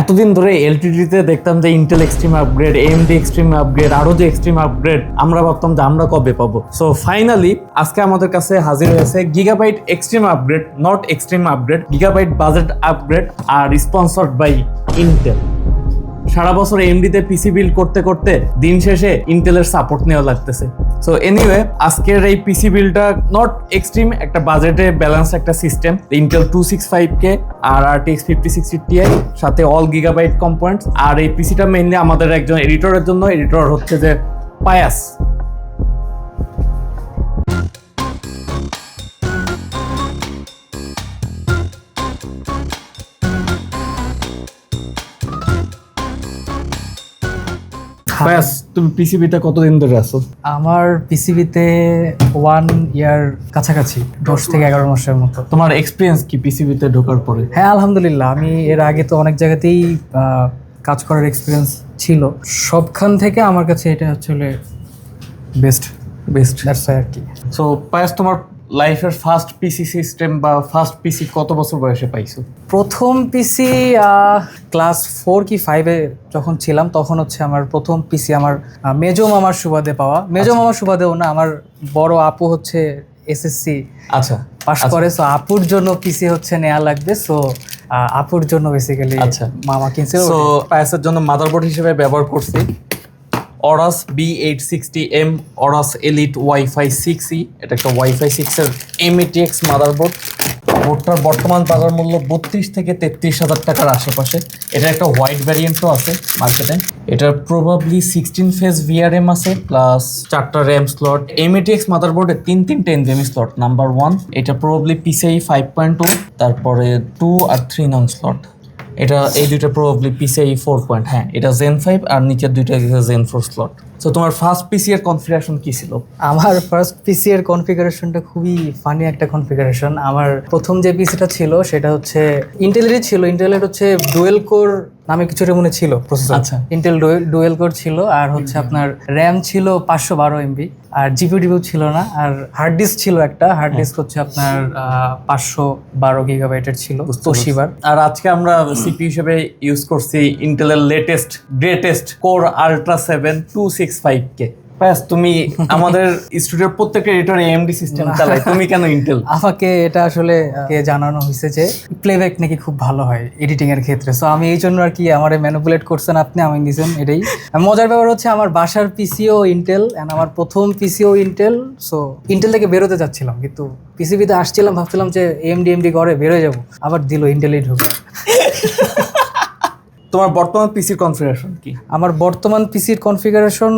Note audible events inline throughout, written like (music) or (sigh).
এতদিন ধরে এলটিডিতে দেখতাম যে Intel extreme upgrade AMD extreme upgrade আরও যে এক্সট্রিম আপগ্রেড আমরা ভাবতাম যে আমরা কবে পাবো। সো ফাইনালি আজকে আমাদের কাছে হাজির হয়েছে Gigabyte extreme upgrade not extreme upgrade Gigabyte budget upgrade R sponsored by Intel সারা বছর এমডিতে পিসি বিল্ড করতে করতে দিন শেষে ইন্টেলের সাপোর্ট নেওয়া লাগতেছে। সো এনিওয়ে আজকের এই পিসি বিলটা নট এক্সট্রিম একটা বাজেটে ব্যালেন্স একটা system Intel two six five K আর RTX fifty sixty Ti সাথে অল গিগাবাইট কম্পোনেন্টস আর এই পিসিটা মেইনলি আমাদের একজন এডিটরের জন্য এডিটর হচ্ছে যে পায়াস। পায়াস তুমি পিসিবিতে কতদিন ধরে আছো? আমার পিসিবিতে ওয়ান ইয়ার কাছাকাছি দশ থেকে এগারো মাসের মতো। তোমার এক্সপিরিয়েন্স কি পিসিবিতে ঢোকার পরে? হ্যাঁ আলহামদুলিল্লাহ। আমি এর আগে তো অনেক জায়গাতেই কাজ করার এক্সপিরিয়েন্স ছিল। সবখান থেকে আমার কাছে এটা আসলে বেস্ট বেস্ট দ্যাটস আর কি। সো পায়াস তোমার লাইফের ফার্স্ট পিসি সিস্টেম বা ফার্স্ট পিসি কত বছর বয়সে পাইছো? প্রথম পিসি ক্লাস ফোর কি ফাইভে যখন ছিলাম তখন হচ্ছে আমার প্রথম পিসি আমার মেজো মামার সুবাদে পাওয়া। মেজো মামার সুবাদেও না আমার বড় আপু হচ্ছে এসএসসি আচ্ছা। পাস করে সো আপুর জন্য পিসি হচ্ছে নেওয়া লাগবে সো আপুর জন্য বেসিক্যালি আচ্ছা। মামা কিনছে সো পায়াসের জন্য মাদারবোর্ড হিসেবে ব্যবহার করছি। Aorus B eight sixty M Aorus elite WiFi six E এটা একটা ওয়াইফাই সিক্সের এমএটিএক্স মাদারবোর্ড বোর্ডটার বর্তমান বাজার মূল্য বত্রিশ থেকে তেত্রিশ হাজার টাকার আশেপাশে। এটা একটা হোয়াইট ভ্যারিয়েন্টও আছে মার্কেটে এটার প্রবাবলি সিক্সটিন ফেজ ভিআরএম আছে প্লাস চারটা র্যাম স্লট এমএটিএক্স মাদারবোর্ডে তিন তিনটে এনভিএমি স্লট নাম্বার ওয়ান এটা probably PCIe five point two তারপরে টু আর থ্রি নং স্লট এটা এই দুইটা প্রবাবলি পিসিআই ফোর পয়েন্ট হ্যাঁ এটা জেন ফাইভ আর নিচের দুইটা জেন ফোর স্লট তো তোমার ফার্স্ট পিসি এর কনফিগারেশন কি ছিল? আমার ফার্স্ট পিসি এর কনফিগারেশনটা খুবই ফানি একটা কনফিগারেশন আমার প্রথম যে পিসিটা ছিল সেটা হচ্ছে ইন্টেলেরই ছিল। ইন্টেলের হচ্ছে ডুয়েল কোর নামে কিছু একটা মনে ছিল প্রসেসর আচ্ছা। ইন্টেল ডুয়েল কোর ছিল আর হচ্ছে আপনার র্যাম ছিল পাঁচশো বারো এমবি আর জিপি ডিপিউ ছিল না। আর হার্ড ডিস্ক ছিল একটা। হার্ড ডিস্ক হচ্ছে আপনার পাঁচশো বারো গিগাবাইটের ছিল তোশিবার আর আজকে আমরা সিপি হিসেবে ইউজ করছি ইন্টেলের latest greatest core ultra seven two six five K ব্যাস তুমি (laughs) আমাদের স্টুডিওর প্রত্যেকটা এডিটর এমডি সিস্টেম চালাই তুমি কেন ইন্টেল (laughs) আমাকে এটা আসলে কে জানানো হয়েছে যে প্লেব্যাক নাকি খুব ভালো হয় এডিটিং এর ক্ষেত্রে। সো আমি এই জন্য আর কি আমার ম্যানিপুলেট করছেন আপনি আমি নিছেন এটাই। মজার ব্যাপার হচ্ছে আমার বাসার পিসিও ইন্টেল এন্ড আমার প্রথম পিসিও ইন্টেল সো ইন্টেল থেকে বেরোতে যাচ্ছিলাম কিন্তু পিসিবিতে আসছিলাম ভাবছিলাম যে এমডি এমডি করে বেরোয় যাব। আবার দিল ইন্টেলই ঢুকে (laughs) তোমার বর্তমান পিসির কনফিগারেশন কি? আমার বর্তমান পিসির configuration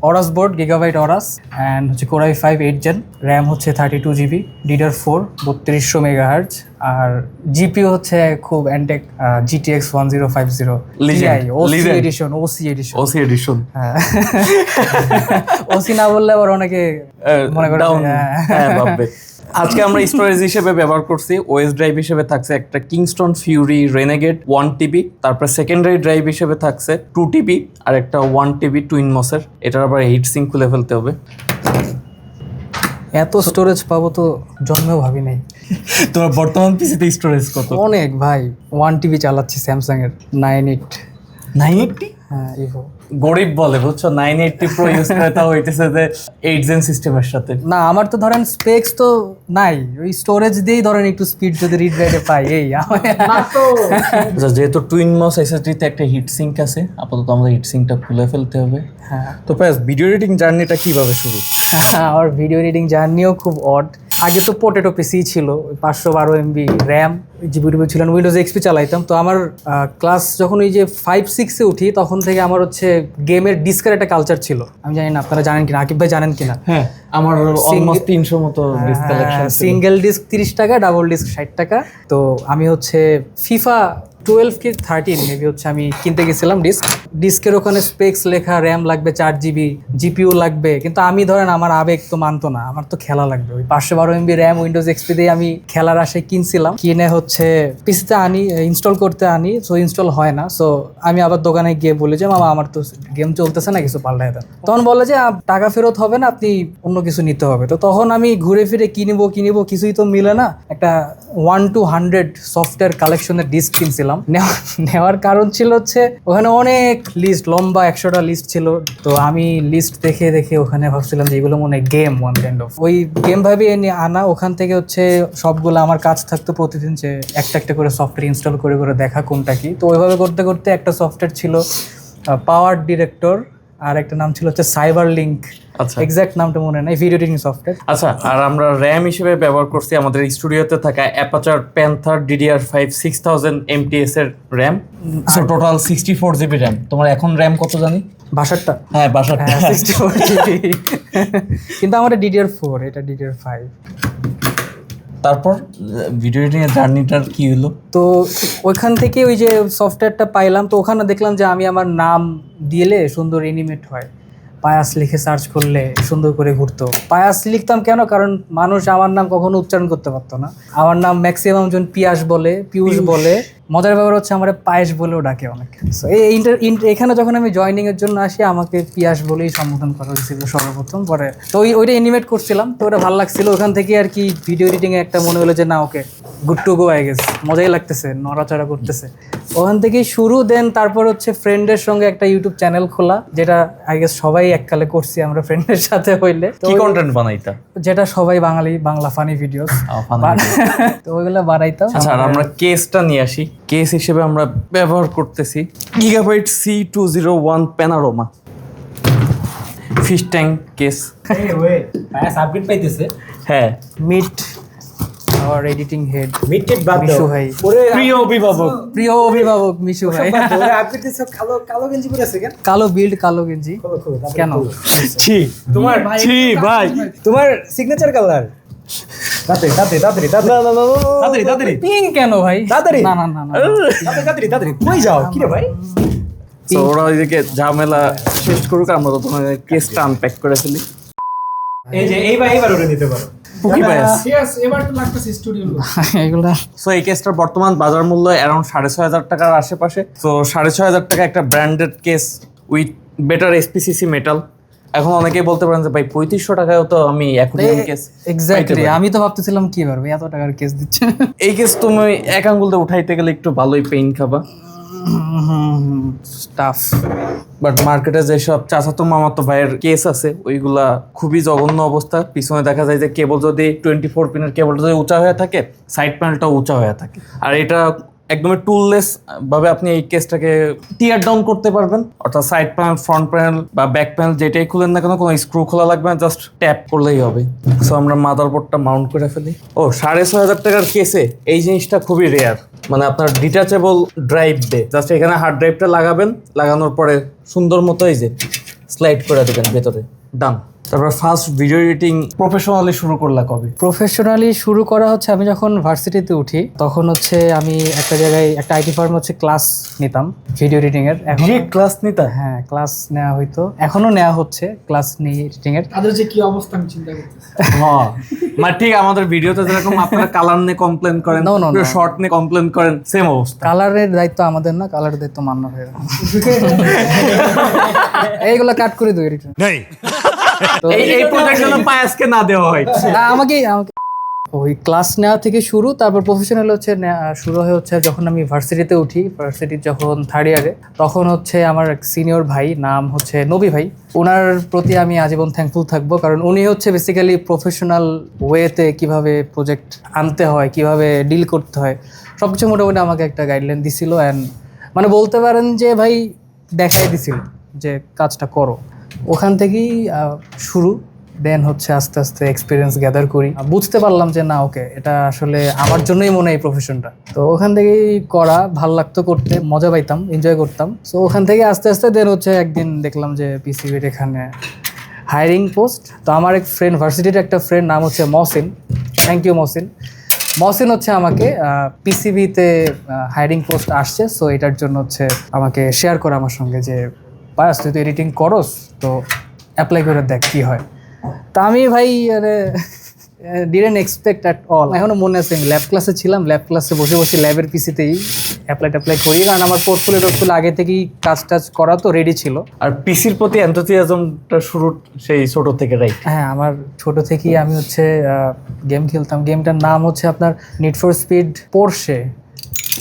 Aorus board Gigabyte Aorus and হচ্ছে core i five eight gen RAM হচ্ছে thirty two GB DDR four বত্রিশশো মেগা হার্জ আর জিপিও হচ্ছে খুব Antec GTX one zero five zero OC. Edition OC edition OC edition হ্যাঁ। (laughs) OC না বললে আবার অনেকে মনে করে (laughs) আজকে আমরা স্টোরেজ হিসেবে ব্যবহার করছি ওএস ড্রাইভ হিসেবে থাকছে একটা Kingston Fury Renegade one TB তারপর সেকেন্ডারি ড্রাইভ হিসেবে থাকছে টু টিবি আর একটা ওয়ান টিবি টুইন মসের এটার আবার হিট সিঙ্ক খুলে ফেলতে হবে। এত স্টোরেজ পাবো তো জন্মেও ভাবি নাই। (laughs) তোমার বর্তমান পিসিতে স্টোরেজ কত? অনেক ভাই ওয়ান টিভি চালাচ্ছি স্যামসাং এর নাইন এইট নাইন এইটটি হ্যাঁ ইভো গরিব বলে বুঝছ? নাইন এইটটি প্রো ইউজ করে তাও হইতেছে যে এইট জেন সিস্টেমের সাথে। না আমার তো ধরেন স্পেক্স তো নাই। ওই স্টোরেজ দিয়েই ধরেন একটু স্পিড যদি রিড রাইডে পাই এই আচ্ছা, যেহেতু টুইন মস এসএসডিতে একটা হিট সিঙ্ক আছে আপাতত আমাদের হিট সিঙ্কটা খুলে ফেলতে হবে। হ্যাঁ। তো প্যাস ভিডিও এডিটিং জার্নিটা কীভাবে শুরু? (laughs) আমার ভিডিও এডিটিং জার্নিও খুব অড আগে তো পোটেটো পিসি ছিল পাঁচশো বারো এমবি র্যাম জিবি টিবি ছিল উইন্ডোজ এক্সপি চালাইতাম। তো আমার ক্লাস যখন ওই যে ফাইভ সিক্সে উঠি তখন থেকে আমার হচ্ছে গেমের ডিস্কের একটা কালচার ছিল। আমি জানি না আপনারা জানেন কিনা আকিব ভাই জানেন কিনা? হ্যাঁ আমার অলমোস্ট তিনশো মতো সিঙ্গেল ডিস্ক তিরিশ টাকা ডাবল ডিস্ক ষাট টাকা। তো আমি হচ্ছে ফিফা টুয়েলভ কি থার্টিন মেবি হচ্ছে আমি কিনতে গেছিলাম ডিস্ক ডিস্কের ওখানে স্পেক্স লেখা র্যাম লাগবে চার জিবি জিপিও লাগবে। কিন্তু আমি ধরেন আমার আবেগ তো মানতো না, আমার তো খেলা লাগবে। ওই পাঁচশো বারো এমবি র্যাম উইন্ডোজ এক্সপি দিয়ে আমি খেলার আশায় কিনছিলাম। কিনে হচ্ছে পিসিতে আনি ইনস্টল করতে আনি সো ইনস্টল হয় না। সো আমি আবার দোকানে গিয়ে বলি যে, মামা, আমার তো গেম চলতেছে না, কিছু পাল্টায় দেন। তখন বলে যে টাকা ফেরত হবে না, আপনি অন্য কিছু নিতে হবে। তো তখন আমি ঘুরে ফিরে কিনবো কিনবো, কিছুই তো মিলে না। একটা ওয়ান টু হান্ড্রেড সফটওয়্যার কালেকশনের ডিস্ক কিনছিলাম। নেওয়া- নেওয়ার কারণ ছিল হচ্ছে, ওখানে অনেক লিস্ট লম্বা একশোটা লিস্ট ছিল। তো আমি লিস্ট দেখে দেখে ওখানে ভাবছিলাম যে এগুলো মনে গেম ওয়ান কাইন্ড অফ ওই গেম ভাবে আনা, ওখান থেকে হচ্ছে সবগুলো আমার কাজ থাকতো প্রতিদিন যে একটা একটা করে সফটওয়্যার ইনস্টল করে করে দেখা কোনটা কি। তো ওইভাবে করতে করতে একটা সফটওয়্যার ছিল পাওয়ার ডিরেক্টর আর একটা নাম ছিল হচ্ছে সাইবার লিঙ্ক আচ্ছা। এক্সাক্ট নামটা মনে নেই ভিডিও এডিটিং সফটওয়্যার আচ্ছা আর আমরা র্যাম হিসেবে ব্যবহার করছি আমাদের স্টুডিওতে থাকা Apacer Panther DDR five six thousand MTs এর RAM so total sixty four GB RAM তোমার এখন র্যাম কত জানি? ভাষারটা হ্যাঁ হ্যাঁ সিক্সটি ফোর কিন্তু আমার ডিডিআর ফোর এটা ডিডিআর ফাইভ তারপর ভিডিও এডিটিং এর জার্নিটার কি হলো? তো ওইখান থেকে ওই যে সফটওয়্যারটা পাইলাম তো ওখানে দেখলাম যে আমি আমার নাম দিলে সুন্দর এনিমেট হয়। পায়াস লিখে সার্চ করলে সুন্দর করে ঘুরতো। পায়াস লিখতাম কেন? কারণ মানুষ আমার নাম কখনো উচ্চারণ করতে পারতো না। আমার নাম ম্যাক্সিমাম জন পিয়াস বলে পিউষ বলে। মজার ব্যাপার হচ্ছে আমার পায়েস বলেও ডাকে অনেকে। এই এখানে যখন আমি জয়নিং এর জন্য আসি আমাকে পিয়াস বলেই সম্বোধন করা হয়েছিল সর্বপ্রথম। পরে তো ওই ওইটা এনিমেট করছিলাম। তো ওটা ভালো লাগছিল। ওখান থেকে আর কি ভিডিও এডিটিং এ একটা মনে হলো যে না okay good to go I guess মজাই লাগতেছে নড়াচড়া করতেছে। ওখান থেকেই শুরু দেন তারপর হচ্ছে ফ্রেন্ডের সঙ্গে একটা ইউটিউব চ্যানেল খোলা যেটা আই গেস সবাই এককালে করছি আমরা ফ্রেন্ডের সাথে হইলে। কি কন্টেন্ট বানাইতা? যেটা সবাই বাঙালি বাংলা ফানি (laughs) ভিডিওস (laughs) তো ওইগুলো বানাইতাম। আচ্ছা আর আমরা কেসটা নিয়ে আসি। কেস হিসেবে আমরা ব্যবহার করতেছি Gigabyte C two zero one panorama fish tank case update পাইতেছে। হ্যাঁ। মিট আওয়ার এডিটিং হেড মিড টেট বাদ মিশু ভাই। প্রিয় অভিভাবক। প্রিয় অভিভাবক মিশু ভাই। আপডেট দিছো কালো কালো গেঞ্জি পরে আছে কেন? কালো বিল্ড কালো গেঞ্জি। কেন। ছি তোমার ছি ভাই। তোমার সিগনেচার কালার তাড়াতাড়ি তাড়াতাড়ি তাড়াতাড়ি তাড়াতাড়ি। তাড়াতাড়ি পিঙ্ক কেন ভাই? তাড়াতাড়ি। না না না না তাড়াতাড়ি তাড়াতাড়ি তাড়াতাড়ি। কই যাও? কি রে ভাই? তো ওরা ওইদিকে ঝামেলা শেষ করুক আমরা তো তোমার কেসটা আনপ্যাক করে ফেলি। এই যে এইবার এইবার ওরে নিতে পারো। পুকি পায়াস (laughs) এগুলা। সো এই কেসটার বর্তমান বাজার মূল্য অ্যারাউন্ড সাড়ে ছয় হাজার টাকার আশেপাশে। তো সাড়ে ছয় হাজার টাকা একটা branded case with better SPCC metal এখন অনেকেই বলতে পারেন যে ভাই পঁয়ত্রিশশো টাকায়ও তো আমি অ্যাকুরিয়াম কেস এক্স্যাক্টলি আমি তো ভাবতেছিলাম কি পারবে এত টাকার কেস দিচ্ছে। এই কেস তুমি এক আঙ্গুল দিয়ে উঠাইতে গেলে একটু ভালোই পেইন খাবা। টাফ বাট মার্কেটে যেসব চাচাতো মামাতো ভাইয়ের কেস আছে, ওইগুলা খুবই জঘন্য অবস্থা। পিছনে দেখা যায় যে কেবল যদি টোয়েন্টি ফোর পিনের কেবলটা যদি উঁচা হয়ে থাকে সাইড প্যানেলটাও উঁচা হয়ে থাকে। আর এটা একদমই টুললেস ভাবে আপনি এই কেসটাকে টিয়ার ডাউন করতে পারবেন। অর্থাৎ সাইড প্যানেল ফ্রন্ট প্যানেল বা ব্যাক প্যানেল যেটাই খুলেন না কেন, কোনো স্ক্রু খোলা লাগবে না জাস্ট ট্যাপ করলেই হবে। সো আমরা মাদারবোর্ডটা মাউন্ট করে ফেলি। ও, সাড়ে ছয় হাজার টাকার কেসে এই জিনিসটা খুবই রেয়ার মানে আপনার ডিটাচেবল ড্রাইভ দে জাস্ট এখানে হার্ড ড্রাইভটা লাগাবেন, লাগানোর পরে সুন্দর মতো এই যে স্লাইড করে দেবেন ভেতরে। ডান তারপর ফার্স্ট ভিডিও এডিটিং প্রফেশনালি শুরু করলা কবে? প্রফেশনালি শুরু করা হচ্ছে আমি যখন ভার্সিটিতে উঠি তখন হচ্ছে আমি একটা জায়গায় একটা আইটি ফার্ম হচ্ছে ক্লাস নিতাম ভিডিও এডিটিং এর। এখন ক্লাস নিতা? হ্যাঁ ক্লাস নেওয়া হইতো। এখনও নেওয়া হচ্ছে ক্লাস নিয়ে এডিটিং এর। তাদের যে কি অবস্থা আমি চিন্তা করতেছি। (laughs) হ্যাঁ। মানে ঠিক আমাদের ভিডিওতে যেরকম আপনারা কালার নিয়ে কমপ্লেন করেন. শর্ট নিয়ে কমপ্লেন করেন সেম অবস্থা। কালারের দায়িত্ব আমাদের না কালারের দায়িত্ব মান্য হয়ে (laughs) এইগুলো কাট করে দিই এডিটর তো এই এই প্রজেক্ট যেন পায়াসকে না দেওয়া হয়। না, আমাকে আমাকে ওই ক্লাস নেওয়া থেকে শুরু তারপর প্রফেশনাল হচ্ছে শুরু হয়ে হচ্ছে যখন আমি ভার্সিটিতে উঠি ভার্সিটির যখন থার্ড ইয়ারে তখন হচ্ছে আমার এক সিনিয়র ভাই নাম হচ্ছে নবী ভাই। ওনার প্রতি আমি আজীবন থ্যাঙ্কফুল থাকব কারণ উনি হচ্ছে বেসিক্যালি প্রফেশনাল ওয়েতে কীভাবে প্রজেক্ট আনতে হয় কীভাবে ডিল করতে হয় সব কিছু মোটামুটি আমাকে একটা গাইডলাইন দিছিল অ্যান্ড মানে বলতে পারেন যে ভাই দেখাই দিছিল যে কাজটা করো। ওখান থেকেই শুরু। দেন হচ্ছে আস্তে আস্তে এক্সপিরিয়েন্স গ্যাদার করি। বুঝতে পারলাম যে না ওকে এটা আসলে আমার জন্যই মনে এই প্রফেশনটা তো ওখান থেকেই করা, ভালো লাগতো করতে, মজা পাইতাম এনজয় করতাম। সো ওখান থেকে আস্তে আস্তে দেন হচ্ছে একদিন দেখলাম যে পিসিবির এখানে হায়ারিং পোস্ট তো আমার এক ফ্রেন্ড ভার্সিটির একটা ফ্রেন্ড নাম হচ্ছে Mohsin. Thank you Mohsin. Mohsin হচ্ছে আমাকে পিসিবিতে হায়ারিং পোস্ট আসছে। সো এটার জন্য হচ্ছে আমাকে শেয়ার করা আমার সঙ্গে যে পায়াস তুই তো এডিটিং করস তো অ্যাপ্লাই করে দেখ কি হয়। তা আমি ভাই আরে ডিডেন্ট এক্সপেক্ট অ্যাট অল এখনও মনে আছে ল্যাব ক্লাসে ছিলাম ল্যাব ক্লাসে বসে বসে ল্যাবের পিসিতেই অ্যাপ্লাই ট্যাপ্লাই করি। কারণ আমার পোর্টফোলিও টোর্টফোলিও আগে থেকেই কাজ টাজ করা তো রেডি ছিল। আর পিসির প্রতি এনথুজিয়াজমটা শুরু সেই ছোট থেকে রাইট হ্যাঁ আমার ছোট থেকেই আমি হচ্ছে গেম খেলতাম। গেমটার নাম হচ্ছে আপনার need for speed Porsche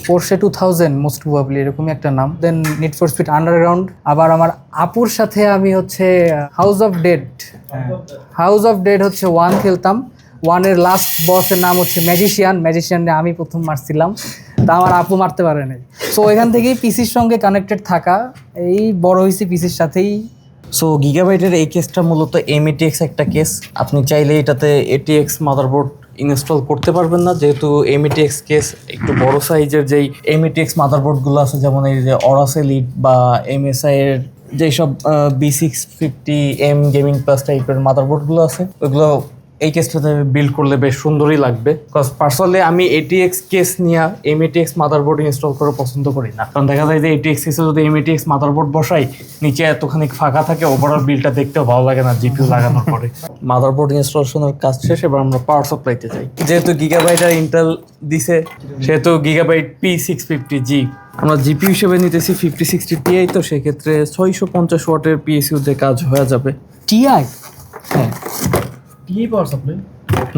Porsche two thousand most probably এরকমই একটা নাম। Then need for speed underground আবার আমার আপুর সাথে আমি হচ্ছে house of dead house of dead হচ্ছে ওয়ান খেলতাম। ওয়ানের লাস্ট বসের নাম হচ্ছে ম্যাজিশিয়ান ম্যাজিশিয়ানে আমি প্রথম মারছিলাম। তা আমার আপু মারতে পারে নাই। সো এখান থেকেই পিসির সঙ্গে কানেক্টেড থাকা। এই বড় হয়েছি পিসির সাথেই। সো গিগাবাইটের এই কেসটা মূলত এমএটিএক্স একটা কেস আপনি চাইলে এটাতে এটিএক্স মাদারবোর্ড ইনস্টল করতে পারবেন না, যেহেতু এমএটিএক্স কেস একটু বড় সাইজের যেই এমএটিএক্স মাদারবোর্ডগুলো আছে, যেমন এই যে অরাসেলিট বা এমএসআই এর যেসব B six fifty M gaming plus টাইপের মাদারবোর্ডগুলো আছে ওইগুলো এই কেসটাতে বিল্ড করলে বেশ সুন্দরই লাগবে বিকজ পার্সোনালি আমি এটিএক্স কেস নিয়ে এম এমএটিএক্স মাদারবোর্ড ইনস্টল করে পছন্দ করি না। কারণ দেখা যায় যে এটিএক্স কেসে যদি এমএটিএক্স মাদারবোর্ড বসাই নিচে এতখানি ফাঁকা থাকে ওভারঅল বিলটা দেখতেও ভালো লাগে না জিপিউ লাগানোর পরে। (laughs) মাদারবোর্ড ইনস্টলেশনের কাজ শেষ এবার আমরা পাওয়ার সাপ্লাইতে যাই। যেহেতু গিগাবাইট আর ইন্টেল দিছে সেহেতু Gigabyte P six fifty G আমরা জিপি হিসেবে নিতেছি ফিফটি সিক্সটি টিআই তো সেক্ষেত্রে ছয়শো পঞ্চাশ ওয়াটের পিএসইউতে কাজ হয়ে যাবে। টিআই হ্যাঁ। T power supply?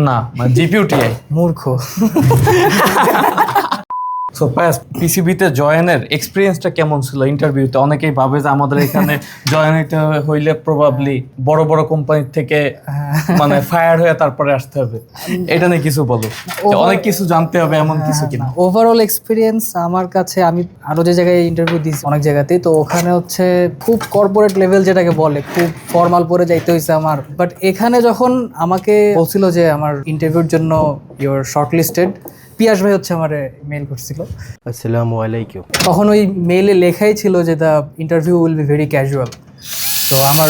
না মানে জিপিউ টিআই মূর্খ। সো পাস পিসিবিতে জয়েনের এক্সপিরিয়েন্সটা কেমন ছিল ইন্টারভিউতে অনেকেই ভাবে যে আমাদের এখানে (laughs) জয়েন হইতে হইলে প্রবাবলি বড় বড় কোম্পানি থেকে মানে ফায়ার হয়ে তারপরে আসতে হবে। (laughs) এটা নিয়ে কিছু বলো। অনেক কিছু জানতে হবে এমন কিছু কিনা। ওভারঅল এক্সপিরিয়েন্স আমার কাছে আমি আরও যে জায়গায় ইন্টারভিউ দিয়েছি অনেক জায়গাতেই তো ওখানে হচ্ছে খুব কর্পোরেট লেভেল যেটাকে বলে খুব ফর্মাল পরে যাইতে হয়েছে আমার। বাট এখানে যখন আমাকে বলছিল যে আমার ইন্টারভিউর জন্য ইওর শর্ট লিস্টেড পিয়াস ভাই হচ্ছে আমার মেল করছিল। আসসালামু আলাইকুম। তখন ওই মেইলে লেখাই ছিল যে the interview will be very casual তো আমার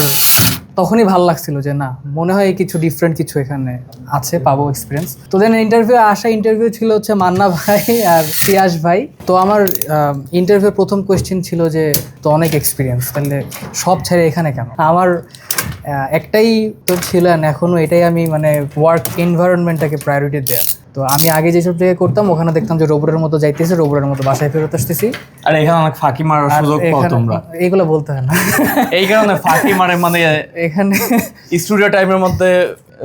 তখনই ভালো লাগছিল যে না মনে হয় কিছু ডিফারেন্ট কিছু এখানে আছে পাবো এক্সপিরিয়েন্স তো দেন ইন্টারভিউ আসা ইন্টারভিউ ছিল হচ্ছে মান্না ভাই আর পিয়াস ভাই। তো আমার ইন্টারভিউ প্রথম কোয়েশ্চেন ছিল যে তো অনেক এক্সপিরিয়েন্স তাহলে সব ছেড়ে এখানে কেন? আমার একটাই তো ছিল এখনও এটাই আমি মানে ওয়ার্ক এনভায়রনমেন্টটাকে প্রায়োরিটি দেয়া। তো আমি আগে যেসব জায়গায় করতাম ওখানে দেখতাম যে রোবটের মতো যাইতেছে রোবটের মতো বাসায় ফেরত আসতেছি। আর এখানে অনেক ফাঁকি মারার সুযোগ পাও তোমরা। এগুলো বলতে হয় না। এই কারণে ফাঁকি মারে মানে এখানে স্টুডিও টাইমের মধ্যে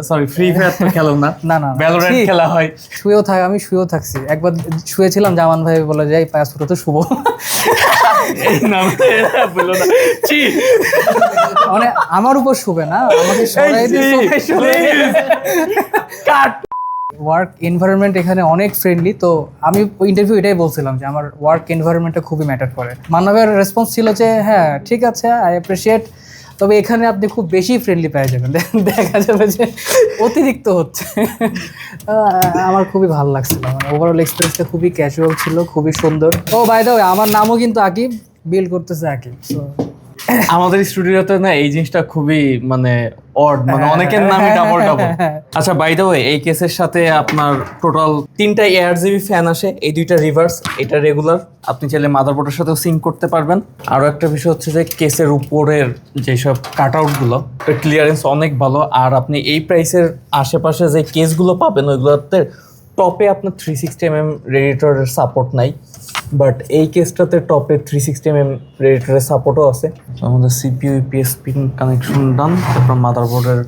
সরি ফ্রি ফায়ার তো খেলো না। না, না। ভ্যালোরেন্ট খেলা হয়। শুয়েও থাক আমি শুয়েও থাকছি। একবার শুয়েছিলাম জামান ভাই বলে যাই পায়া ছোট তো শুভ এই নাম বলো না। ছি। মানে আমার উপর শুবে না আমাকে শুবে। কাট। ওয়ার্ক এনভায়রনমেন্ট এখানে অনেক ফ্রেন্ডলি তো আমি ইন্টারভিউ এটাই বলছিলাম যে আমার ওয়ার্ক এনভায়রনমেন্টটা খুবই ম্যাটার করে। মানবের রেসপন্স ছিল যে হ্যাঁ ঠিক আছে আই অ্যাপ্রিসিয়েট তবে এখানে আপনি খুব বেশি ফ্রেন্ডলি পেয়ে যাবেন। (laughs) দেখা যাবে যে অতিরিক্ত হচ্ছে। (laughs) আমার খুবই ভালো লাগছিল। মানে ওভারঅল এক্সপিরিয়েন্সটা খুবই ক্যাজুয়াল ছিল খুবই সুন্দর। ও বাই দ্য আমার নামও কিন্তু আকিব বিল করতেছে আকিব So, আমাদের স্টুডিওতে না এই জিনিসটা খুবই মানে অড মানে অনেকের নামই ডাবল ডাবল আচ্ছা বাই দ্য ওয়ে এই কেসের সাথে আপনার টোটাল তিনটা এয়ার জিবি ফ্যান আসে, এই দুইটা রিভার্স এটা রেগুলার আপনি চাইলে মাদারবোর্ডের সাথেও সিঙ্ক করতে পারবেন। আরও একটা বিষয় হচ্ছে যে কেসের উপরের যেসব কাট আউটগুলো ক্লিয়ারেন্স অনেক ভালো। আর আপনি এই প্রাইসের আশেপাশে যে কেসগুলো পাবেন, ওইগুলোতে টপে আপনার থ্রি সিক্সটি এম এম রেডিটরের সাপোর্ট নাই বাট এই কেসটাতে টপে থ্রি সিক্সটি এম এম রেডিটরের সাপোর্টও আছে। আমাদের CPU EPS pin connection done তারপর মাদারবোর্ডের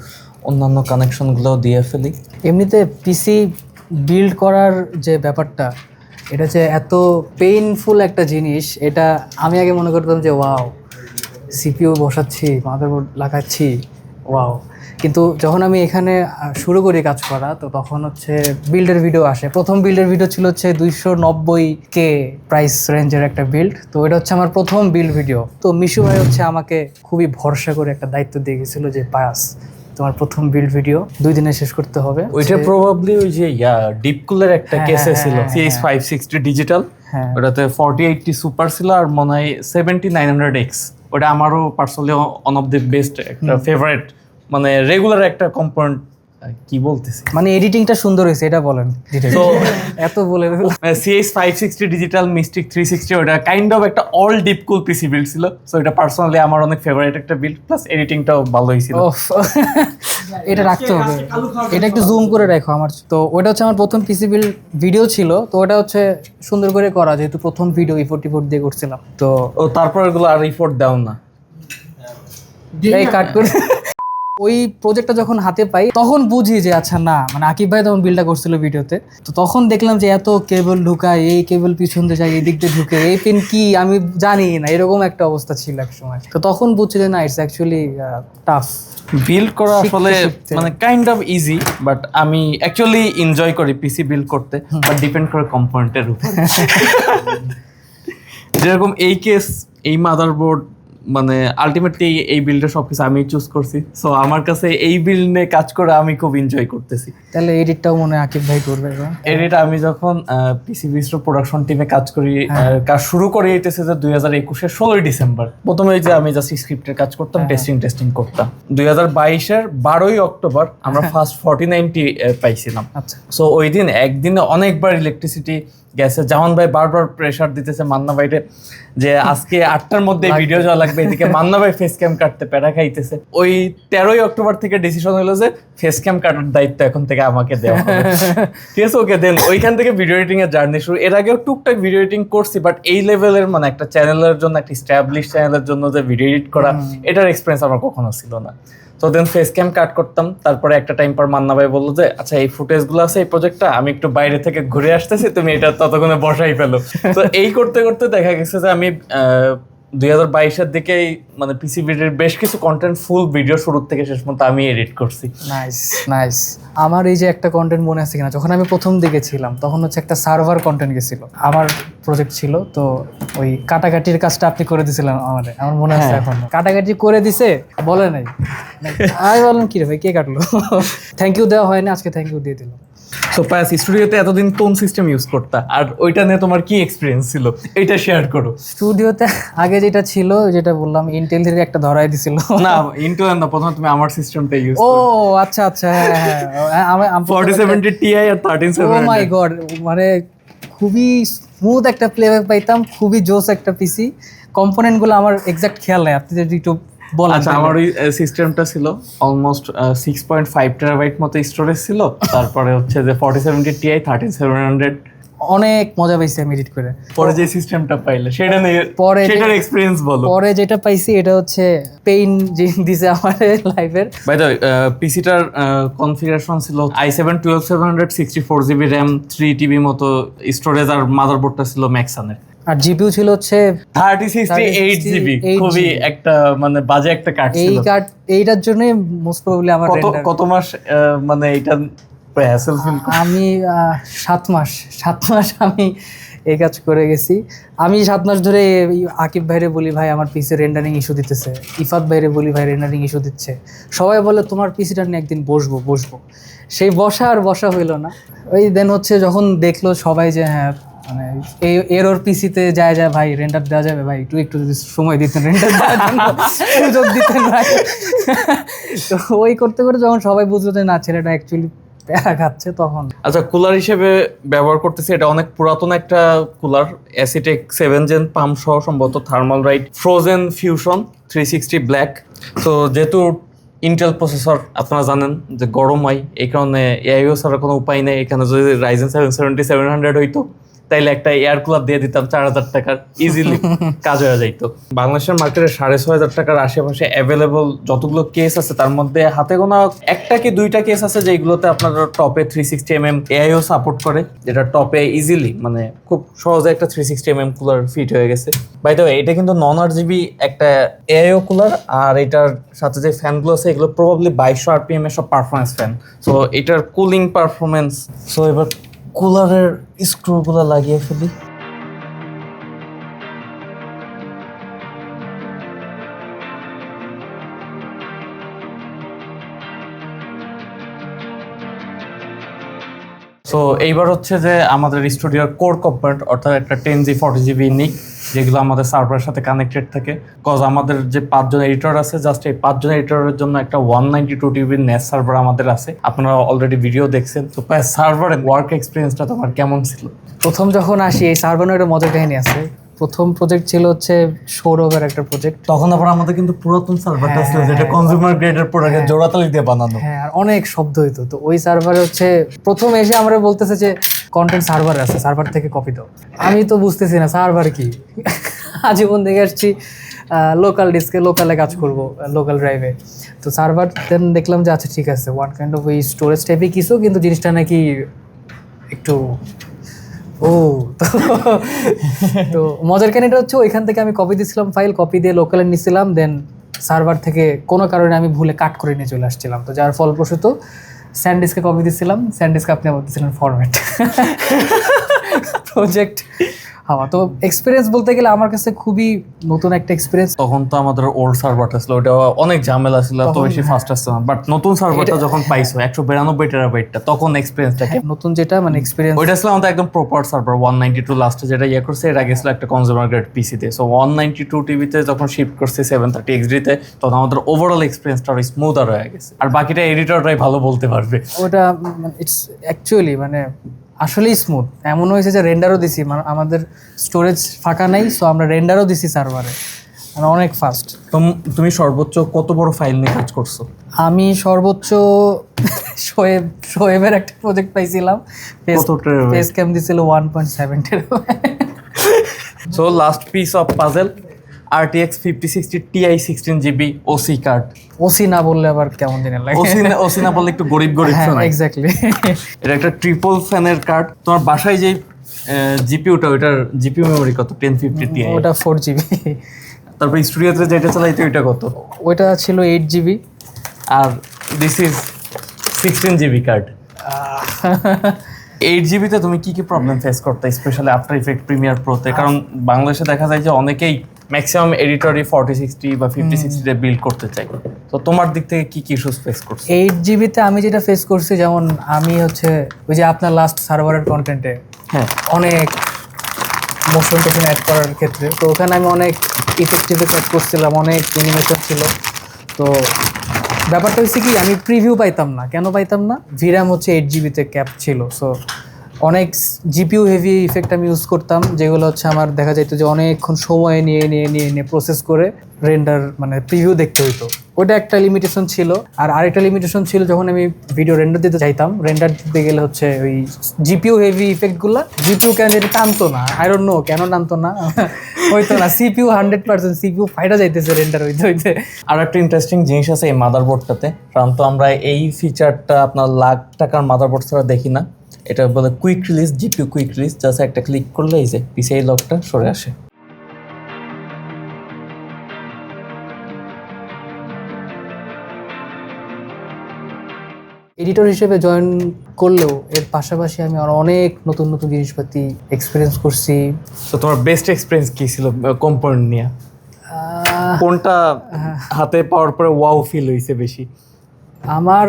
অন্যান্য কানেকশনগুলোও দিয়ে ফেলি। এমনিতে পিসি বিল্ড করার যে ব্যাপারটা, এটা যে এত পেইনফুল একটা জিনিস, এটা আমি আগে মনে করতাম যে, ওয়াও সিপিইউ বসাচ্ছি মাদারবোর্ড লাগাচ্ছি, ওয়াও। কিন্তু যখন আমি এখানে শুরু করি কাজ করা তো তখন হচ্ছে বিল্ডের ভিডিও আসে। প্রথম বিল্ডের ভিডিও ছিল হচ্ছে দুইশো নব্বই কে প্রাইস রেঞ্জের একটা বিল্ড তো এটা হচ্ছে আমার প্রথম বিল্ড ভিডিও তো মিশু ভাই হচ্ছে আমাকে খুবই ভরসা করে একটা দায়িত্ব দিয়ে গেছিল যে পায়াস তোমার প্রথম বিল্ড ভিডিও দুই দিনে শেষ করতে হবে। ওইটা প্রবাবলি ওই যে ইয়া ডিপকুলের একটা কেসে হ্যাঁ, ছিল হ্যাঁ, সিএস ফাইভ সিক্সটি ডিজিটাল। ওটাতে ফর্টি এইটটি সুপার ছিল আর মনে হয় সেভেন্টি নাইন হান্ড্রেড এক্স ওটা আমারও personally one of the best একটা ফেভারিট মানে রেগুলার একটা কম্পোনেন্ট কি বলতেছি? মানে এডিটিংটা সুন্দর হয়েছে এটা বলেন। তো (laughs) এত বলে। CS five sixty digital mystic three sixty ওটা কাইন্ড অফ একটা all DeepCool PC build ছিল। সো এটা পার্সোনালি আমার অনেক ফেভারিট একটা বিল্ড প্লাস এডিটিংটাও ভালো হয়েছিল। (laughs) এটা রাখতে হবে। এটা একটু জুম করে রাখো আমার। তো ওটা হচ্ছে আমার প্রথম পিসি বিল ভিডিও ছিল তো ওটা হচ্ছে সুন্দর করে করা যেহেতু প্রথম ভিডিও ইফোর্ট টিফোর্ট দিয়ে করছিলাম। তো ও তারপর এগুলো আর রিপোর্ট দাও না। এই কাট করে ওই প্রজেক্টটা যখন হাতে পাই তখন বুঝি যে আচ্ছা না মানে আকিব ভাই তখন বিলটা করছিল ভিডিওতে। তো তখন দেখলাম যে এত কেবল ঢুকায় এই কেবল পিছন দিয়ে যায় এই দিক দিয়ে ঢুকে এই পিন কি আমি জানি না এরকম একটা অবস্থা ছিল এক সময় তো তখন বুঝছি যে না ইটস অ্যাকচুয়ালি টাফ বিল্ড করা আসলে মানে কাইন্ড অফ ইজি বাট আমি অ্যাকচুয়ালি এনজয় করি পিসি বিল্ড করতে বাট ডিপেন্ড করে কম্পোনেন্টের উপর। (laughs) যেরকম এই কেস এই মাদারবোর্ড মানে আলটিমেটলি এই বিল্ডে সবকিছু আমি চুজ করছি। সো আমার কাছে এই বিল্ড নিয়ে কাজ করে আমি খুব এনজয় করতেছি। তাহলে এডিটটাও মনে হয় আকিব ভাই করবে এডিট আমি যখন পিসি বিস্ট্রো প্রোডাকশন টিমে কাজ করি আহ, কাজ শুরু করে এইতেছে যে দুই হাজার একুশের ষোলোই ডিসেম্বর। প্রথমে যে আমি জাস্ট স্ক্রিপ্টের কাজ করতাম টেস্টিং টেস্টিং করতাম। দুই হাজার বাইশের বারোই অক্টোবর আমরা ফার্স্ট ফর্টি নাইনটি পাইছিলাম। আচ্ছা। সো ওই দিন একদিনে অনেকবার ইলেকট্রিসিটি গেছে। জামান ভাই বারবার প্রেসার দিতেছে মান্না ভাইরে যে আজকে আটটার মধ্যে ভিডিও যাওয়া লাগবে এদিকে মান্না ভাই ফেস ক্যাম কাটতে প্যারা খাইতেছে। ওই তেরোই অক্টোবর থেকে ডিসিশন হলো যে ফেস ক্যাম কাটার দায়িত্ব এখন থেকে আমাকে দেওয়া ঠিক আছে ওকে দেন ওইখান থেকে ভিডিও এডিটিং এর জার্নি শুরু। এর আগেও টুকটাক ভিডিও এডিটিং করছি বাট এই লেভেলের মানে একটা চ্যানেলের জন্য একটা স্ট্যাবলিশ চ্যানেলের জন্য যে ভিডিও এডিট করা এটার এক্সপিরিয়েন্স আমার কখনো ছিল না। তো দেন ফেস ক্যাম কাট করতাম। তারপরে একটা টাইম পর মান্না ভাই বলল যে আচ্ছা এই ফুটেজগুলো আছে এই প্রজেক্টটা আমি একটু বাইরে থেকে ঘুরে আসতেছি তুমি এটা ততক্ষণে বসাই ফেলো। (laughs) তো এই করতে করতে দেখা গেছে যে আমি দুই হাজার বাইশের দিকেই মানে পিসি ভিডিওর বেশ কিছু কন্টেন্ট ফুল ভিডিও শুরু থেকে শেষ পর্যন্ত আমি এডিট করছি। নাইস নাইস আমার এই যে একটা কন্টেন্ট মনে আছে কিনা যখন আমি প্রথম দিকে ছিলাম তখন হচ্ছে একটা সার্ভার কন্টেন্ট গেছিল। আমার প্রজেক্ট ছিল তো ওই কাটাকাটির কাজটা আপনি করে দিয়েছিলেন আমার আমার মনে আছে এখন। কাটাকাটি করে দিছে বলে নাই। (laughs) আমি বললাম কি রে ভাই কে কাটলো? (laughs) থ্যাংক ইউ দেওয়া হয়নি আজকে থ্যাংক ইউ দিয়ে দিলাম। সো পায়াস স্টুডিওতে এতদিন কোন সিস্টেম ইউজ করতা? আর ওইটা নিয়ে তোমার কি এক্সপিরিয়েন্স ছিল? এটা শেয়ার করো। স্টুডিওতে আগে যেটা ছিল যেটা বললাম ইন্টেল থেকে একটা ধরাই দিছিল। না ইন্টেল না প্রথমে তুমি আমার সিস্টেমটা ইউজ ও আচ্ছা আচ্ছা হ্যাঁ হ্যাঁ হ্যাঁ, আমি আমি ফর্টি সেভেন্টি আর থার্টিন ও মাই গড মানে খুবই স্মুথ একটা প্লেব্যাক পাইতাম খুবই জোস একটা পিসি কম্পোনেন্টগুলো আমার এক্সাক্ট খেয়াল নাই আপনি যদি একটু আচ্ছা আমার ওই সিস্টেমটা ছিল almost six point five terabyte মতো স্টোরেজ ছিল। তারপরে হচ্ছে যে forty seventy Ti thirteen seven hundred অনেক মজা পাইছি আমি এডিট করে। পরে যে সিস্টেমটা পাইলে সেটা নিয়ে পরে সেটার এক্সপিরিয়েন্স বলো। পরে যেটা পাইছি এটা হচ্ছে পেইন যে দিছে আমার লাইফের বাই দ্য পিসিটার কনফিগারেশন ছিল I seven twelve seven hundred sixty four GB RAM three TB মতো স্টোরেজ আর মাদারবোর্ডটা ছিল ম্যাক্সানের আর জিপিউ ছিল হচ্ছে থার্টি সিক্সটি এইট জিবি খুবই একটা মানে বাজে একটা কার্ড এই কার্ড এইটার জন্যই মোস্ট প্রবাবলি আমার কত কত মাস মানে এটা হ্যাসেল ফিল আমি মাস সাত মাস আমি এই কাজ করে গেছি। আমি সাত মাস ধরে আকিব ভাইরে বলি ভাই আমার পিসি রেন্ডারিং ইস্যু দিতেছে। ইফাত ভাইরে বলি ভাই রেন্ডারিং ইস্যু দিচ্ছে। সবাই বলে তোমার পিসিটা নিয়ে একদিন বসবো বসবো। সেই বসা আর বসা হইল না। ওই দেন হচ্ছে যখন দেখল সবাই যে হ্যাঁ মানে এই এর ওর পিসিতে যায় যায় ভাই রেন্ডার দেওয়া যাবে ভাই। একটু একটু যদি সময় দিতেন রেন্ডার দেওয়ার জন্য। সুযোগ দিতেন ভাই। তো ওই করতে করতে যখন সবাই বুঝলো যে না, ছেলেটা অ্যাকচুয়ালি প্যারা খাচ্ছে তখন। আচ্ছা কুলার হিসেবে ব্যবহার করতেছি, এটা অনেক পুরাতন একটা cooler Asetek seven gen pump সহ সম্ভবত Thermalright frozen fusion three sixty black তো যেহেতু ইন্টেল প্রসেসর আপনারা জানেন যে গরম হয়, এই কারণে এআইও ছাড়া কোনো উপায় নেই। এখানে যদি Ryzen seven seventy seven hundred হইতো তাইলে একটা এয়ার কুলার দিয়ে দিতাম চার হাজার টাকার ইজিলি (laughs) কাজ হয়ে যাইতো। বাংলাদেশের মার্কেটে সাড়ে ছয় হাজার টাকার আশেপাশে অ্যাভেলেবল যতগুলো কেস আছে তার মধ্যে হাতে গোনা একটা কি দুইটা কেস আছে যেগুলোতে আপনার টপে three sixty M M AIO support করে যেটা টপে ইজিলি মানে খুব সহজে একটা three sixty M M cooler fit হয়ে গেছে। বাই দ্য এটা কিন্তু নন আর জিবি একটা এআইও কুলার আর এটার সাথে যে ফ্যানগুলো আছে এগুলো প্রবাবলি বাইশশো আরপিএম এর সব পারফরমেন্স ফ্যান সো এটার কুলিং পারফরমেন্স সো এবার কুলারের স্ক্রুগুলো লাগিয়ে ফেলি। সো এইবার হচ্ছে যে আমাদের স্টুডিওর কোর কম্পোনেন্ট অর্থাৎ একটা টেন জি ফর্টি জিবি নিক, যেগুলো আমাদের সার্ভারের সাথে কানেক্টেড থাকে। কজ আমাদের যে পাঁচজন এডিটর আছে জাস্ট এই পাঁচজন এডিটরের জন্য একটা ওয়ান নাইনটি টু টিবির নেস সার্ভার আমাদের আছে। আপনারা অলরেডি ভিডিও দেখছেন। তো সার্ভারের ওয়ার্ক এক্সপিরিয়েন্সটা তোমার কেমন ছিল? প্রথম যখন আসি, এই সার্ভারের মজার কাহিনী আছে। প্রথম প্রজেক্ট ছিল হচ্ছে সৌরভের একটা প্রজেক্ট তখন আবার আমাদের কিন্তু পুরাতন সার্ভারটা ছিল যেটা কনজিউমার গ্রেডের প্রোডাক্টের জোড়াতালি দিয়ে বানানো। হ্যাঁ আর অনেক শব্দ হইতো। তো ওই সার্ভারে হচ্ছে প্রথম এসে আমরা বলতেছে যে কন্টেন্ট সার্ভার আছে সার্ভার থেকে কপি দাও। আমি তো বুঝতেছি না সার্ভার কি? (laughs) আজীবন দেখে আসছি লোকাল ডিস্কে লোকালে কাজ করব লোকাল ড্রাইভে তো সার্ভার দেন দেখলাম যে আচ্ছা ঠিক আছে ওয়ান কাইন্ড অফ ওই স্টোরেজ টাইপে কিছু কিন্তু জিনিসটা নাকি একটু ও। তো মজার মজার এটা হচ্ছে ওইখান থেকে আমি কপি দিয়েছিলাম ফাইল কপি দিয়ে লোকালে নিয়েছিলাম দেন সার্ভার থেকে কোনো কারণে আমি ভুলে কাট করে নিয়ে চলে আসছিলাম। তো যার ফলপ্রসূত স্যান্ডিসকে কপি দিচ্ছিলাম স্যান্ডিসকে আপনি আবার দিয়েছিলেন ফরম্যাট প্রজেক্ট (laughs) হওয়া। তো এক্সপিরিয়েন্স বলতে গেলে আমার কাছে খুবই নতুন একটা এক্সপিরিয়েন্স তখন তো আমাদের ওল্ড সার্ভারটা ছিল ওটা অনেক ঝামেলা ছিল তো বেশি ফাস্ট আসছে না। বাট নতুন সার্ভারটা যখন পাইছো একশো বিরানব্বই টেরাবাইটটা তখন এক্সপিরিয়েন্সটা কি নতুন যেটা মানে এক্সপিরিয়েন্স ওইটা ছিল আমাদের একদম proper server one ninety two লাস্টে যেটা ইয়ে করছে এর আগে ছিল একটা কনজিউমার গ্রেড পিসিতে সো ওয়ান নাইনটি টু টিভিতে যখন শিফট করছে সেভেন থার্টি এক্সডিতে তখন আমাদের ওভারঅল এক্সপিরিয়েন্সটা আরও স্মুথার হয়ে গেছে। আর বাকিটা এডিটররাই ভালো বলতে পারবে। ওটা ইটস অ্যাকচুয়ালি মানে আসলেই স্মুথ এমন হয়েছে যে রেন্ডারও দিছি মানে আমাদের স্টোরেজ ফাঁকা নাই সো আমরা রেন্ডারও দিছি সার্ভারে মানে অনেক ফাস্ট তোম- তুমি সর্বোচ্চ কত বড় ফাইল নিয়ে কাজ করছ? আমি সর্বোচ্চ (laughs) শোয়েব শোয়েবের একটা প্রজেক্ট পাইছিলাম। ফেস ক্যাম দিছিল one point seven so last piece of puzzle RTX fifty sixty Ti sixteen GB OC card OC না বললে আবার কেমন দিনের লাগে? ওসি ওসি না বললে একটু গরিব গরিব হ্যাঁ শোনায়। এক্স্যাক্টলি এটা একটা ট্রিপল ফ্যানের কার্ড তোমার বাসায় যে জিপিউটা ওইটার জিপিউ মেমোরি কত? টেন ফিফটি টিআই ওটা ফোর জিবি তারপর স্টুডিওতে যেটা চালাইতে ওইটা কত? ওইটা ছিল eight GB R this is sixteen GB card eight জিবিতে তুমি কি কি প্রবলেম ফেস করতে স্পেশালি আফটার ইফেক্ট প্রিমিয়ার প্রোতে কারণ বাংলাদেশে দেখা যায় যে অনেকেই ম্যাক্সিমাম এডিটরই ফর্টি সিক্সটি বা ফিফটি সিক্সটিতে বিল্ড করতে চাই। তো তোমার দিক থেকে কি কি ইস্যুস ফেস করছ? এইট জিবিতে আমি যেটা ফেস করছি যেমন আমি হচ্ছে ওই যে আপনার লাস্ট সার্ভারের কন্টেন্টে হ্যাঁ। অনেক মোশন টোশন অ্যাড করার ক্ষেত্রে। তো ওখানে আমি অনেক ইফেক্টিভ অ্যাড করছিলাম অনেক অ্যানিমেশন ছিল। তো ব্যাপারটা হচ্ছে কি আমি প্রিভিউ পাইতাম না। কেন পাইতাম না? ভিরাম হচ্ছে এইট জিবিতে ক্যাপ ছিল। সো অনেক জিপিউ হেভি ইফেক্ট আমি ইউজ করতাম, যেগুলো হচ্ছে আমার দেখা যেত যে অনেকক্ষণ সময় নিয়ে নিয়ে নিয়ে নিয়ে প্রসেস করে রেন্ডার মানে প্রিভিউ দেখতে হইতো। ওটা একটা লিমিটেশন ছিল। আর আরেকটা লিমিটেশন ছিল যখন আমি ভিডিও রেন্ডার দিতে চাইতাম রেন্ডার দিতে গেলে হচ্ছে ওই জিপিউ হেভি ইফেক্টগুলো জিপিউ কেন এটা টানতো না। আই ডোন্ট নো কেন টানতো না। (laughs) হইতো না। সিপিউ হান্ড্রেড পার্সেন্ট সিপিউ ফাইটা যাইতেছে রেন্ডার হইতে হইতে। আর একটা ইন্টারেস্টিং জিনিস আছে এই মাদারবোর্ডটাতে কারণ তো আমরা এই ফিচারটা আপনার লাখ টাকার মাদারবোর্ড ছাড়া দেখি না। এটা বলে quick release GPU quick release just একটা ক্লিক করলে এই যে পিছিয়ে লকটা সরে আসে। এডিটর হিসেবে জয়েন করলেও এর পাশাপাশি আমি আর অনেক নতুন নতুন জিনিসপাতি এক্সপিরিয়েন্স করছি। তো তোমার বেস্ট এক্সপিরিয়েন্স কি ছিল কম্পোনেন্ট নিয়ে? আহ, কোনটা হাতে পাওয়ার পরে ওয়াও ফিল হয়েছে বেশি? আমার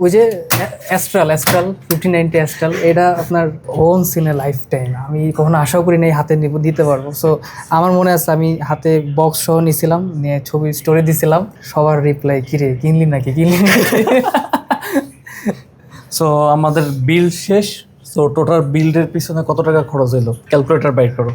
ওই যে astral astral fifty ninety astral এটা আপনার ওন সিনে লাইফ টাইম আমি কখনো আশাও করি নাই হাতে নিব দিতে পারব। সো আমার মনে আছে আমি হাতে বক্স সহ নিয়েছিলাম নিয়ে ছবি স্টোরে দিছিলাম সবার রিপ্লাই কিরে কিনলি নাকি? কিনলি নাকি? (laughs) সো আমাদের বিল শেষ। সো টোটাল বিল্ডের পিছনে কত টাকা খরচ হলো ক্যালকুলেটর বাইর করো।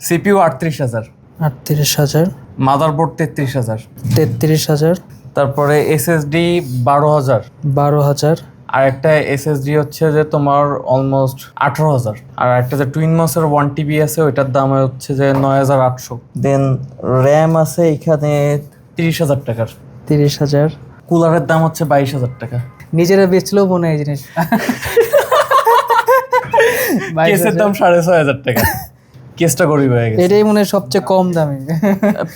সিপিইউ আটত্রিশ হাজার। আটত্রিশ হাজার। মাদারবোর্ড তেত্রিশ হাজার। তেত্রিশ হাজার। তারপরে এসএসডি বারো হাজার। বারো হাজার। আর একটা এসএসডি হচ্ছে যে তোমার অলমোস্ট আঠারো হাজার। আর একটা যে টুইন মাসের ওয়ান টিবি আছে ওইটার দাম হচ্ছে যে নয় হাজার আটশো। দেন র্যাম আছে এখানে তিরিশ হাজার টাকার। তিরিশ হাজার। কুলারের দাম হচ্ছে বাইশ হাজার টাকা। নিজেরা বেচলেও মনে হয় এই জিনিস (laughs) কেসের দাম সাড়ে ছয় হাজার টাকা। কেসটা গরিব হয়ে গেছে। এটাই মনে সবচেয়ে কম দামি।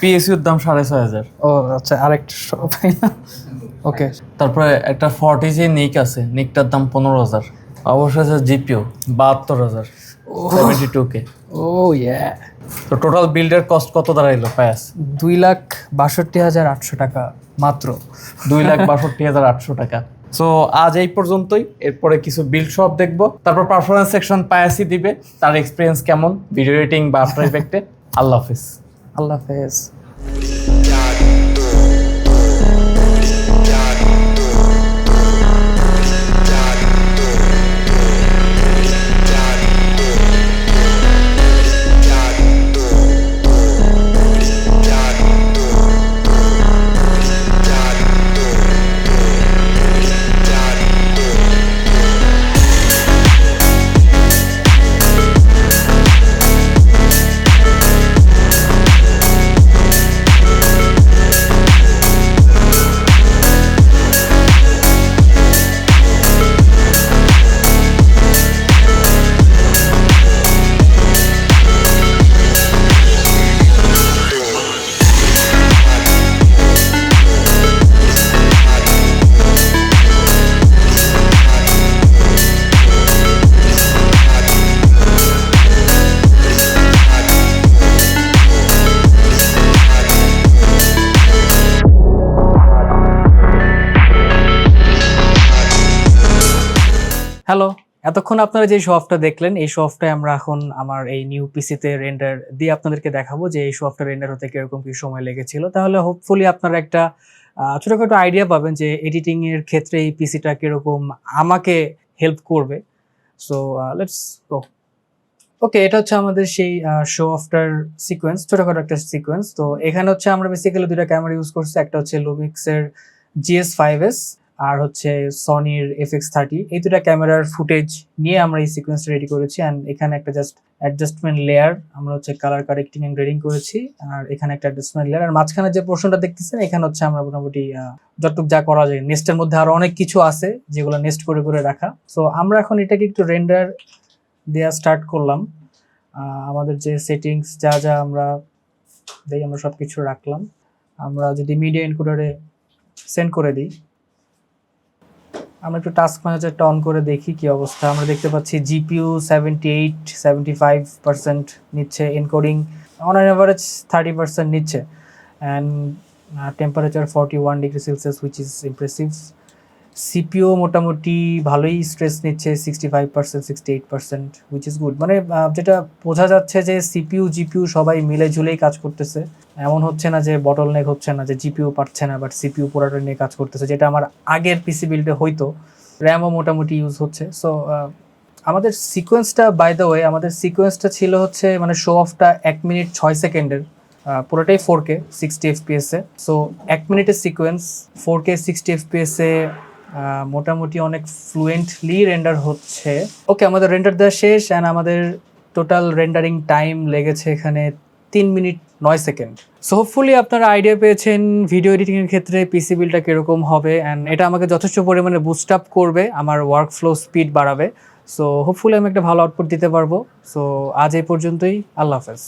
পিএসইউর দাম সাড়ে ছয় হাজার। ও আচ্ছা আরেকটা ওকে। তারপরে একটা ফর্টি যে নিক আছে নিকটার দাম পনেরো হাজার। আছে জিপিও বাহাত্তর হাজার সেভেন্টি টু কে ও ইয়া তো টোটাল বিল্ডের কস্ট কত দাঁড়াইলো পায়াস? দুই লাখ বাষট্টি হাজার আটশো টাকা মাত্র। দুই লাখ বাষট্টি হাজার আটশো টাকা। সো আজ এই পর্যন্তই। এরপরে কিছু বিল্ড সব দেখব। তারপর পারফরমেন্স সেকশন পায়াসি দিবে। তার এক্সপিরিয়েন্স কেমন? ভিডিও রেটিং বা আল্লাহ হাফেজ। আল্লাহ হাফেজ। হ্যালো এতক্ষণ আপনারা যে শো অফটা দেখলেন, এই শো অফটা আমরা এখন আমার এই নিউ পিসিতে রেন্ডার দিয়ে আপনাদেরকে দেখাবো যে এই শো অফটা রেন্ডার হতে কীরকম কি সময় লেগেছিল। তাহলে হোপফুলি আপনারা একটা ছোটখাটো আইডিয়া পাবেন যে এডিটিং এর ক্ষেত্রে এই পিসিটা কীরকম আমাকে হেল্প করবে। সো লেটস গো ওকে এটা হচ্ছে আমাদের সেই শো অফটার সিকোয়েন্স ছোটখাটো একটা সিকোয়েন্স তো এখানে হচ্ছে আমরা বেসিক্যালি দুটা ক্যামেরা ইউজ করছি, একটা হচ্ছে লুমিক্সের জিএস ফাইভ এস আর হচ্ছে সনির এফ এক্স থার্টি এই দুটা ক্যামেরার ফুটেজ নিয়ে আমরা এই সিকোয়েন্সটা রেডি করেছি অ্যান্ড এখানে একটা জাস্ট অ্যাডজাস্টমেন্ট লেয়ার আমরা হচ্ছে কালার কারেক্টিং এন্ড গ্রেডিং করেছি আর এখানে একটা অ্যাডজাস্টমেন্ট লেয়ার আর মাঝখানে যে পোর্শনটা দেখতেছেন, এখানে হচ্ছে আমরা মোটামুটি যতটুক যা করা যায় নেস্টের মধ্যে আরও অনেক কিছু আছে যেগুলো নেস্ট করে করে রাখা। সো আমরা এখন এটাকে একটু রেন্ডার দেওয়া স্টার্ট করলাম। আমাদের যে সেটিংস যা যা আমরা দেই, আমরা সব কিছু রাখলাম। আমরা যদি মিডিয়া এনকোডারে সেন্ড করে দিই আমরা একটু টাস্ক ম্যানেজারটা অন করে দেখি কি অবস্থা। আমরা দেখতে পাচ্ছি GPU seventy eight seventy five percent নিচ্ছে encoding on an average thirty percent নিচ্ছে। And temperature forty one degree celsius which is impressive CPU মোটামুটি ভালোই স্ট্রেস নিচ্ছে sixty five percent sixty eight percent which is good মানে যেটা বোঝা যাচ্ছে যে সিপিইউ জিপিইউ সবাই মিলে ঝুলেই কাজ করতেছে। এমন হচ্ছে না যে বটল নেক হচ্ছে না, যে জিপিও পারছে না বাট সিপিউ পুরাটা নিয়ে কাজ করতেছে, যেটা আমার আগের পিসি বিল্ডে হইতো। র্যামও মোটামুটি ইউজ হচ্ছে। সো আমাদের সিকোয়েন্সটা বাই দ্য ওয়ে আমাদের সিকোয়েন্সটা ছিল হচ্ছে মানে শো অফটা এক মিনিট ছয় সেকেন্ডের পুরোটাই ফোর কে সিক্সটি এফপিএসে সো এক মিনিটের সিকোয়েন্স ফোর কে সিক্সটি এফপিএসে মোটামুটি অনেক ফ্লুয়েন্টলি রেন্ডার হচ্ছে। ওকে আমাদের রেন্ডার দেওয়া শেষ অ্যান্ড আমাদের টোটাল রেন্ডারিং টাইম লেগেছে এখানে তিন মিনিট নয় সেকেন্ড সো হোপফুলি আপনারা আইডিয়া পেয়েছেন ভিডিও এডিটিংয়ের ক্ষেত্রে পিসি বিলটা কীরকম হবে অ্যান্ড এটা আমাকে যথেষ্ট পরিমাণে বুস্ট আপ করবে, আমার ওয়ার্ক ফ্লো স্পিড বাড়াবে। সো হোপফুলি আমি একটা ভালো আউটপুট দিতে পারব। সো আজ এই পর্যন্তই, আল্লাহ হাফেজ।